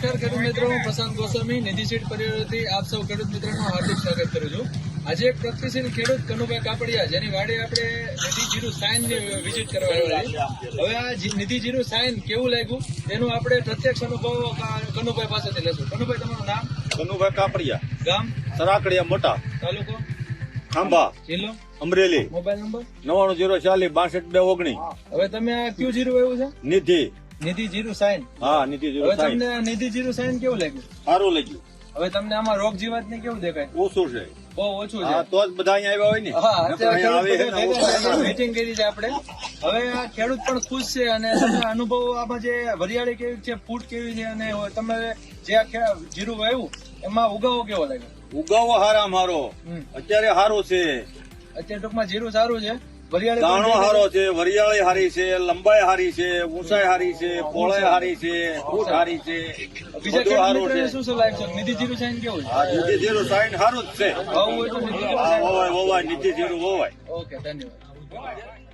નમસ્કાર ખેડૂત મિત્રો હું પ્રશાંત ગોસ્વામી નિધિ સીટ પરિવારથી આપ સૌ ખેડૂત મિત્રોનું હાર્દિક સ્વાગત કરું છું. આજે એક પ્રગતિશીલ ખેડૂત કનુભાઈ કાપડિયા જેની વાડે આપણે નિધિ જીરું સાયન વિઝિટ કરવા આવ્યા હવે આ નિધિ જીરું સાયન કેવું લાગ્યું? તેનું આપણે પ્રત્યક્ષ અનુભવ કનુભાઈ પાસેથી લેશું કનુભાઈ તમારું નામ? કનુભાઈ કાપડિયા. ગામ? સરાકડિયા મોટા. તાલુકો? ખાંભા. જિલ્લો? અમરેલી. Mobile number? નવાણું જીરો ચાલીસ બાસઠ બે ઓગણીસ. હવે તમે આ કયું જીરું આવ્યું છે? નિધિ. નિધિ જીરું સાયન હા નિધિ જીરો હવે તમને નિધિ જીરું સાયન કેવું લાગ્યું? સારું લાગ્યું. હવે તમને આમાં રોગ જીવાત ને કેવું દેખાય? ઓછું છે. બહુ ઓછું છે. તો જ બધા અહીંયા આવ્યા હોય ને. મીટિંગ કરી છે આપણે. હવે આ ખેડૂત પણ ખુશ છે અને તમે અનુભવ આમાં જે વરિયાળી કેવી છે ફૂટ કેવી છે અને તમે જે આ જીરું વાવ્યું એમાં ઉગાવો કેવો લાગ્યો? ઉગાવો હારા મારો. અત્યારે સારું છે. અત્યારે ટૂંકમાં જીરું સારું છે. દાણો હારો છે વરિયાળી હારી છે લંબાઈ હારી છે ઊંચાઈ હારી છે પોળાઈ હારી. છે ફૂટ હારી છે બીજા હારું છે. મિત્રોને શું સલાહ આપશો નિધિ જીરું સાઈન કેવું છે? હા નિધિ જીરો સાઈન સારું જ છે. વવાય વવાય નિધિ જીરું વવાય ઓકે ધન્યવાદ.